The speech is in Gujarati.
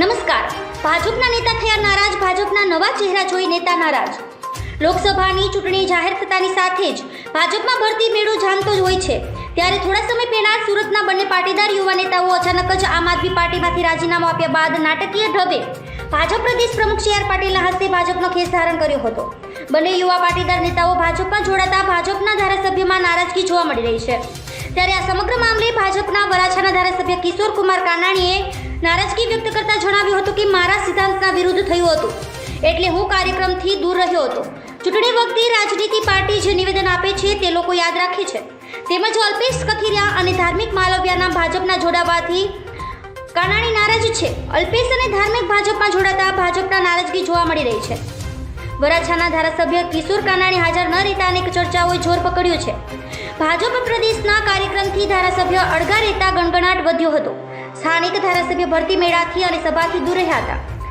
નમસ્કાર. ભાજપના નેતા થયા નારાજ, ભાજપના નવા ચહેરા જોઈ નેતા નારાજ. લોકસભાની ચૂંટણી જાહેર થતાની સાથે જ ભાજપમાં ભરતી મેળો જામતો જ હોય છે. ત્યારે થોડા સમય પહેલા સુરતના બંને પાટીદાર યુવા નેતાઓ અચાનક જ આમ આદમી પાર્ટીમાંથી રાજીનામું આપ્યા બાદ નાટકીય ઢબે ભાજપ પ્રદેશ પ્રમુખ સી આર પાટીલના હસ્તે ભાજપનો ખેસ ધારણ કર્યો હતો. બંને યુવા પાટીદાર નેતાઓ ભાજપમાં જોડાતા ભાજપના ધારાસભ્યમાં નારાજગી જોવા મળી રહી છે. ત્યારે આ સમગ્ર મામલે ભાજપના વરાછાના ધારાસભ્ય કિશોર કુમાર કાનાણીએ નારાજગી વ્યક્ત કરતા જણાવ્યું હતું કે મારા સિદ્ધાંતના વિરુદ્ધ થયું હતું. એટલે હું કાર્યક્રમથી દૂર રહ્યો હતો. ચૂંટણી વખતે રાજનીતિ પાર્ટી જે નિવેદન આપે છે તે લોકો યાદ રાખે છે. તેમજ અલ્પેશ કથિરિયા અને ધાર્મિક માલવ્યાના ભાજપના જોડાવાથી કાનાણી નારાજ છે. અલ્પેશ અને ધાર્મિક ભાજપમાં જોડાતા ભાજપના નારાજગી જોવા મળી રહી છે. વરાછાના ધારાસભ્ય કિશોર કાનાણી હાજર ન રહેતા અનેક ચર્ચાઓએ જોર પકડ્યું છે. ભાજપ પ્રદેશના કાર્યક્રમથી ધારાસભ્ય અડગા રહેતા ગણગણાટ વધ્યો હતો. સ્થાનિક ધારાસભ્ય ભરતી મેળાથી અને સભાથી દૂર રહ્યા હતા.